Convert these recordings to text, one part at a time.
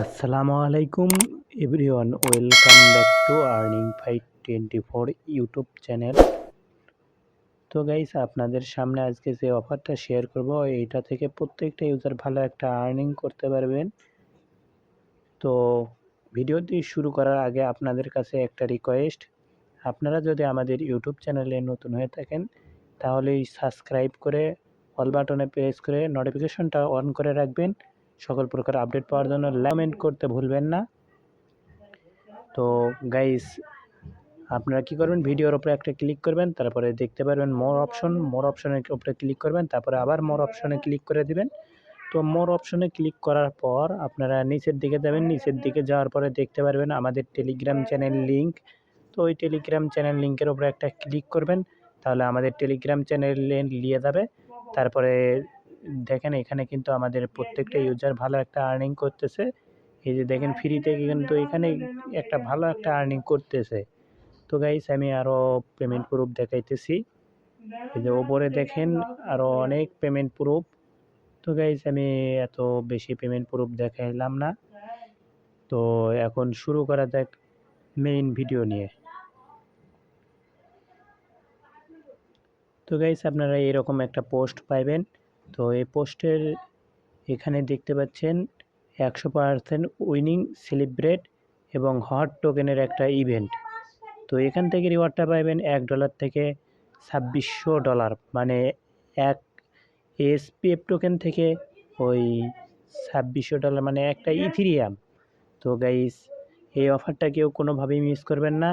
আসসালামু আলাইকুম everyone, welcome back to earning five twenty four YouTube channel. তো guys, আপনাদের সামনে আজকে যে অফারটা শেয়ার করব, এইটা থেকে প্রত্যেকটা ইউজার ভালো একটা আর্নিং করতে পারবেন। তো ভিডিওটি শুরু করার আগে আপনাদের কাছে একটা রিকোয়েস্ট, আপনারা যদি আমাদের ইউটিউব চ্যানেলে নতুন হয়ে থাকেন, তাহলে সাবস্ক্রাইব করে অল বাটনে প্রেস করে নোটিফিকেশনটা অন করে রাখবেন। সকল প্রকার আপডেট পাওয়ার জন্য কমেন্ট করতে ভুলবেন না। তো গাইস আপনারা কি করবেন? ভিডিওর উপরে একটা ক্লিক করবেন, তারপরে দেখতে পারবেন মোর অপশন মোর অপশনের উপরে ক্লিক করবেন, তারপরে আবার মোর অপশনে ক্লিক করে দিবেন। তো মোর অপশনে ক্লিক করার পর আপনারা নিচের দিকে যাবেন, নিচের দিকে যাওয়ার পরে দেখতে পারবেন আমাদের টেলিগ্রাম চ্যানেল লিঙ্ক তো ওই টেলিগ্রাম চ্যানেল লিঙ্কের উপরে একটা ক্লিক করবেন, তাহলে আমাদের টেলিগ্রাম চ্যানেলে নিয়ে যাবে। তারপরে দেখেন এখানে কিন্তু আমাদের প্রত্যেকটা ইউজার ভালো একটা আর্নিং করতেছে। এই যে দেখেন ফ্রিতে কিন্তু এখানে একটা ভালো একটা আর্নিং করতেছে। তো গাইস আমি আরও পেমেন্ট প্রুফ দেখাইতেছি। এই যে ওপরে দেখেন আরও অনেক পেমেন্ট প্রুফ তো গাইস আমি এত বেশি পেমেন্ট প্রুফ দেখাইলাম না। তো এখন শুরু করা যাক মেইন ভিডিও নিয়ে। তো গাইস আপনারা এরকম একটা পোস্ট পাইবেন। তো এই পোস্টের এখানে দেখতে পাচ্ছেন একশো পার্সেন্ট উইনিং সেলিব্রেট এবং হট টোকেনের একটা ইভেন্ট। তো এখান থেকে রিওয়ার্ডটা পাবেন এক ডলার থেকে ছাব্বিশশো ডলার মানে এক এসপিএফ টোকেন থেকে ওই ছাব্বিশশো ডলার মানে একটা ইথিরিয়াম। তো গাইস, এই অফারটা কেউ কোনোভাবেই মিস করবেন না।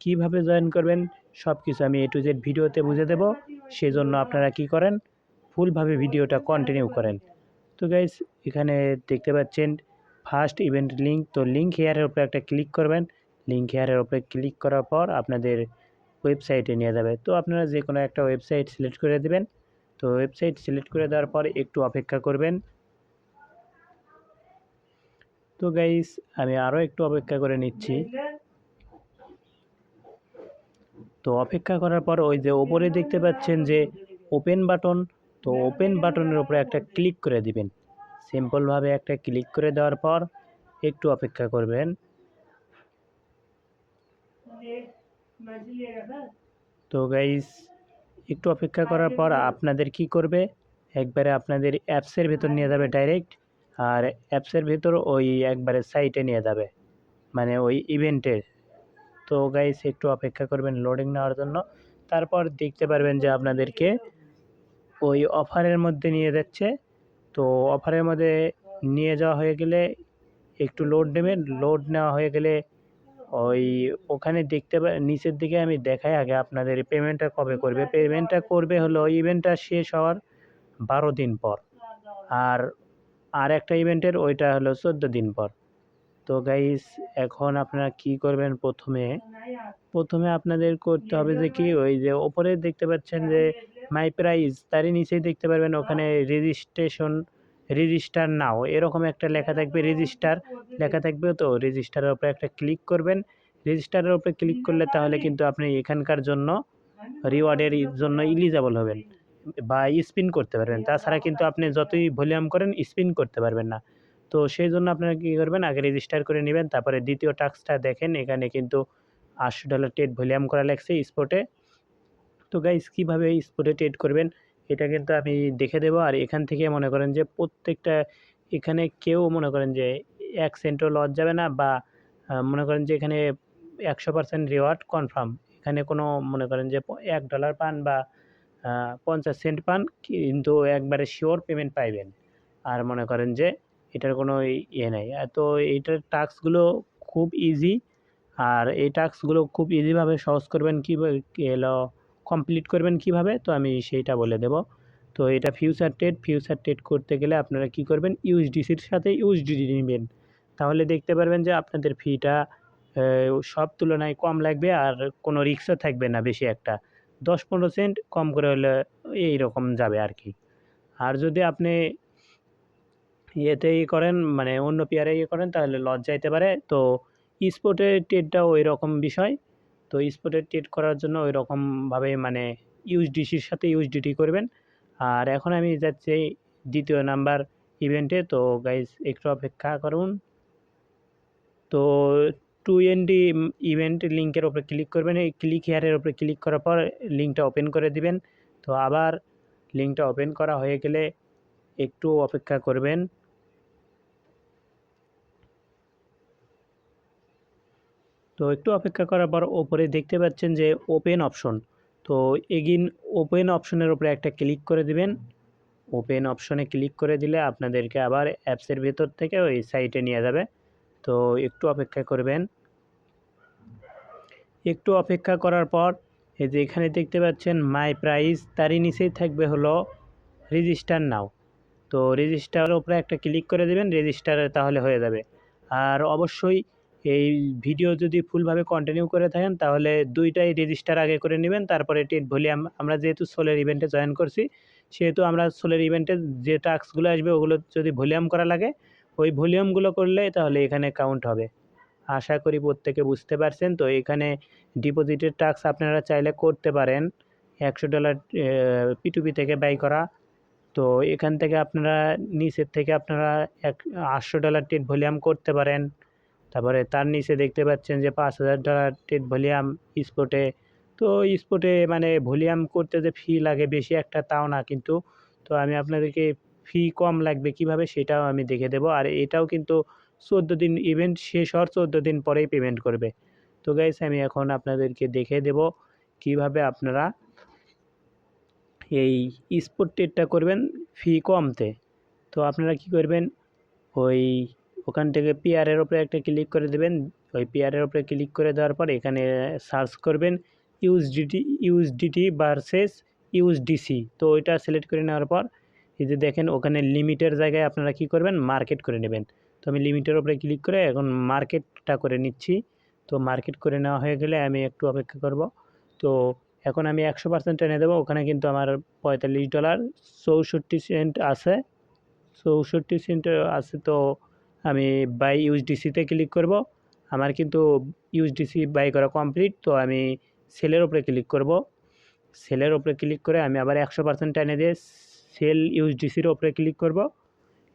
কীভাবে জয়েন করবেন সব কিছু আমি এ টু জেড ভিডিওতে বুঝে দেব। সেজন্য আপনারা কি করেন ফুলভাবে ভিডিওটা কন্টিনিউ করেন। তো গাইস এখানে দেখতে পাচ্ছেন ফার্স্ট ইভেন্ট লিঙ্ক তো লিঙ্ক হেয়ারের উপরে একটা ক্লিক করবেন। লিঙ্ক হেয়ারের উপরে ক্লিক করার পর আপনাদের ওয়েবসাইটে নিয়ে যাবে। তো আপনারা যে কোনো একটা ওয়েবসাইট সিলেক্ট করে দেবেন। তো ওয়েবসাইট সিলেক্ট করে দেওয়ার পর একটু অপেক্ষা করবেন। তো গাইস আমি আরও একটু অপেক্ষা করে নিচ্ছি। তো অপেক্ষা করার পর ওই যে ওপরে দেখতে পাচ্ছেন যে ওপেন বাটন তো ওপেন বাটনের উপরে একটা ক্লিক করে দিবেন। সিম্পলভাবে একটা ক্লিক করে দেওয়ার পর একটু অপেক্ষা করবেন। তো গাইস একটু অপেক্ষা করার পর আপনাদের কি করবে? একবারে আপনাদের অ্যাপসের ভেতর নিয়ে যাবে ডাইরেক্ট আর অ্যাপসের ভেতর ওই একবারে সাইটে নিয়ে যাবে মানে ওই ইভেন্টের তো গাইস একটু অপেক্ষা করবেন লোডিং নেওয়ার জন্য। তারপর দেখতে পারবেন যে আপনাদেরকে ওই অফারের মধ্যে নিয়ে যাচ্ছে। তো অফারের মধ্যে নিয়ে যাওয়া হয়ে গেলে একটু লোড নেবেন। লোড নেওয়া হয়ে গেলে ওই ওখানে দেখতে নিচের দিকে আমি দেখাই আগে আপনাদের পেমেন্টটা কবে করবে। পেমেন্টটা করবে হলো ইভেন্টটা শেষ হওয়ার বারো দিন পর। আর আর একটা ইভেন্টের ওইটা হলো চোদ্দ দিন পর। তো গাইস এখন আপনারা কি করবেন প্রথমে? প্রথমে আপনাদের করতে হবে যে কি? ওই যে ওপরে দেখতে পাচ্ছেন যে মাই প্রাইস তারই নিচেই দেখতে পারবেন ওখানে রেজিস্ট্রেশন রেজিস্টার নাও এরকম একটা লেখা থাকবে রেজিস্টার লেখা থাকবে তো রেজিস্টারের উপরে একটা ক্লিক করবেন রেজিস্টারের উপরে ক্লিক করলে তাহলে কিন্তু আপনি এখানকার জন্য রিওয়ার্ডের জন্য ইলিজেবল হবেন বা স্পিন করতে পারবেন। তাছাড়া কিন্তু আপনি যতই ভলিউম করেন স্পিন করতে পারবেন না। তো সেই জন্য আপনারা কী করবেন, আগে রেজিস্টার করে নেবেন, তারপরে দ্বিতীয় টাস্কটা দেখেন, এখানে কিন্তু আটশো ডলার টেট ভলিউম করা লাগছে স্পটে তো গাইস কীভাবে স্পটে ট্রেড করবেন, এটা কিন্তু আমি দেখে দেবো। আর এখান থেকে মনে করেন যে প্রত্যেকটা, এখানে কেউ মনে করেন যে এক সেন্টও লস যাবে না বা মনে করেন যে এখানে একশো পার্সেন্ট রিওয়ার্ড কনফার্ম এখানে কোনো মনে করেন যে এক ডলার পান বা পঞ্চাশ সেন্ট পান, কিন্তু একবারে শিওর পেমেন্ট পাইবেন। আর মনে করেন যে এটার কোনো ইয়ে নেই। তো এইটার টাস্কগুলো খুব ইজি আর এই টাস্কগুলো খুব ইজিভাবে সহজ করবেন কী এলো কমপ্লিট করবেন কীভাবে, তো আমি সেইটা বলে দেব। তো এটা ফিউচার ট্রেড ফিউচার ট্রেড করতে গেলে আপনারা কি করবেন ইউএসডিসির সাথে ইউএসডিডি নেবেন। তাহলে দেখতে পারবেন যে আপনাদের ফিটা সব তুলনায় কম লাগবে আর কোনো রিক্সও থাকবে না বেশি একটা। দশ পনেরো সেন্ট কম করে হলে এই রকম যাবে আর কি। আর যদি আপনি ইয়েতে ই করেন মানে অন্য পেয়ারে ইয়ে করেন, তাহলে লস যাইতে পারে। তো স্পোর্টের ট্রেডটা ওই রকম বিষয়। তো স্পোর্টের ট্রেড করার জন্য ওই রকমভাবে মানে ইউএসডিসির সাথে ইউএসডিটি করবেন। আর এখন আমি যাচ্ছি দ্বিতীয় নাম্বার ইভেন্টে তো গাইজ একটু অপেক্ষা করুন। তো টু এনডি ইভেন্ট লিঙ্কের ওপরে ক্লিক করবেন। এই ক্লিক হেয়ারের ওপরে ক্লিক করার পর লিঙ্কটা ওপেন করে দিবেন। তো আবার লিঙ্কটা ওপেন করা হয়ে গেলে একটু অপেক্ষা করবেন। তো একটু অপেক্ষা করার পর ওপরে দেখতে পাচ্ছেন যে ওপেন অপশন তো এগিন ওপেন অপশনের উপরে একটা ক্লিক করে দিবেন। ওপেন অপশনে ক্লিক করে দিলে আপনাদেরকে আবার অ্যাপসের ভেতর থেকে ওই সাইটে নিয়ে যাবে। তো একটু অপেক্ষা করবেন। একটু অপেক্ষা করার পর এই যে এখানে দেখতে পাচ্ছেন মাই প্রাইস তারই নিচেই থাকবে হলো রেজিস্টার নাও তো রেজিস্টারের উপরে একটা ক্লিক করে দেবেন রেজিস্টারে তাহলে হয়ে যাবে। আর অবশ্যই এই ভিডিও যদি ফুলভাবে কন্টিনিউ করে থাকেন, তাহলে দুইটাই রেজিস্টার আগে করে নেবেন। তারপরে টেট ভলিউম, আমরা যেহেতু সোলের ইভেন্টে জয়েন করছি, সেহেতু আমরা সোলের ইভেন্টে যে টাস্কগুলো আসবে, ওগুলো যদি ভলিউম করা লাগে, ওই ভলিউমগুলো করলে তাহলে এখানে কাউন্ট হবে। আশা করি প্রত্যেকে বুঝতে পারছেন। তো এখানে ডিপোজিটের টাস্ক আপনারা চাইলে করতে পারেন। একশো ডলার পিটুপি থেকে ব্যয় করা। তো এখান থেকে আপনারা, নিচের থেকে আপনারা এক, আটশো ডলার টেট ভলিউম করতে পারেন। তারপরে তার নিচে দেখতে পাচ্ছেন যে পাঁচ হাজার ডলার টেট ভলিউম স্পোর্টে তো স্পোর্টে মানে ভলিউম করতে যে ফি লাগে বেশি একটা তাও না কিন্তু। তো আমি আপনাদেরকে ফি কম লাগবে কীভাবে সেটাও আমি দেখে দেবো। আর এটাও কিন্তু চোদ্দ দিন ইভেন্ট শেষ হওয়ার চোদ্দ দিন পরেই পেমেন্ট করবে। তো গাইস আমি এখন আপনাদেরকে দেখে দেব কীভাবে আপনারা এই স্পোর্ট টেটটা করবেন ফি কমতে। তো আপনারা কি করবেন? ওই ওখান থেকে পিয়ারের ওপরে একটা ক্লিক করে দেবেন। ওই পিয়ারের ওপরে ক্লিক করে দেওয়ার পর এখানে সার্চ করবেন ইউএসডিটি ইউএসডিটি ভার্সেস ইউএসডিসি তো ওইটা সিলেক্ট করে নেওয়ার পর এই যে দেখেন ওখানে লিমিটের জায়গায় আপনারা কি করবেন? মার্কেট করে নেবেন। তো আমি লিমিটের ওপরে ক্লিক করে এখন মার্কেটটা করে নিচ্ছি। তো মার্কেট করে নেওয়া হয়ে গেলে আমি একটু অপেক্ষা করব। তো এখন আমি একশো পার্সেন্ট এনে দেবো। ওখানে কিন্তু আমার পঁয়তাল্লিশ ডলার চৌষট্টি সেন্ট আছে। চৌষট্টি সেন্ট আছে তো আমি বাই ইউএসডিসিতে ক্লিক করব। আমার কিন্তু ইউএসডিসি বাই করা কমপ্লিট তো আমি সেলের ওপরে ক্লিক করব। সেলের ওপরে ক্লিক করে আমি আবার একশো পার্সেন্ট এনে দিয়ে সেল ইউএসডিসির ওপরে ক্লিক করব।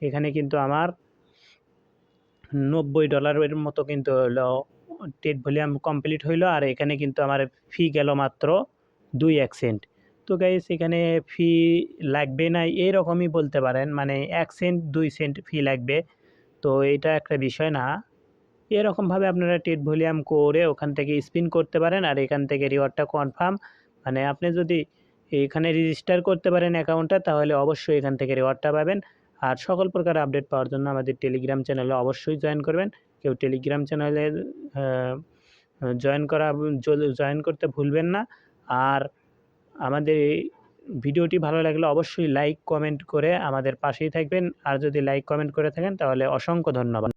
এখানে কিন্তু আমার নব্বই ডলারের মতো কিন্তু হলো টেট ভলিউম কমপ্লিট হইল, আর এখানে কিন্তু আমার ফি গেল মাত্র দুই এক সেন্ট তো গাইস এখানে ফি লাগবে না এরকমই বলতে পারেন মানে এক সেন্ট দুই সেন্ট ফি লাগবে। তো এটা একটা বিষয় না। এরকমভাবে আপনারা টেট ভলিউম করে ওখান থেকে স্পিন করতে পারেন আর এখান থেকে রিওয়ার্ডটা কনফার্ম। মানে আপনি যদি এখানে রেজিস্টার করতে পারেন অ্যাকাউন্টটা, তাহলে অবশ্যই এখান থেকে রিওয়ার্ডটা পাবেন। আর সকল প্রকার আপডেট পাওয়ার জন্য আমাদের টেলিগ্রাম চ্যানেলে অবশ্যই জয়েন করবেন। কেউ টেলিগ্রাম চ্যানেলে জয়েন করা জয়েন করতে ভুলবেন না। আর আমাদের ভিডিওটি ভালো লাগলে অবশ্যই লাইক কমেন্ট করে আমাদের পাশেই থাকবেন। আর যদি লাইক কমেন্ট করে থাকেন, তাহলে অসংখ্য ধন্যবাদ।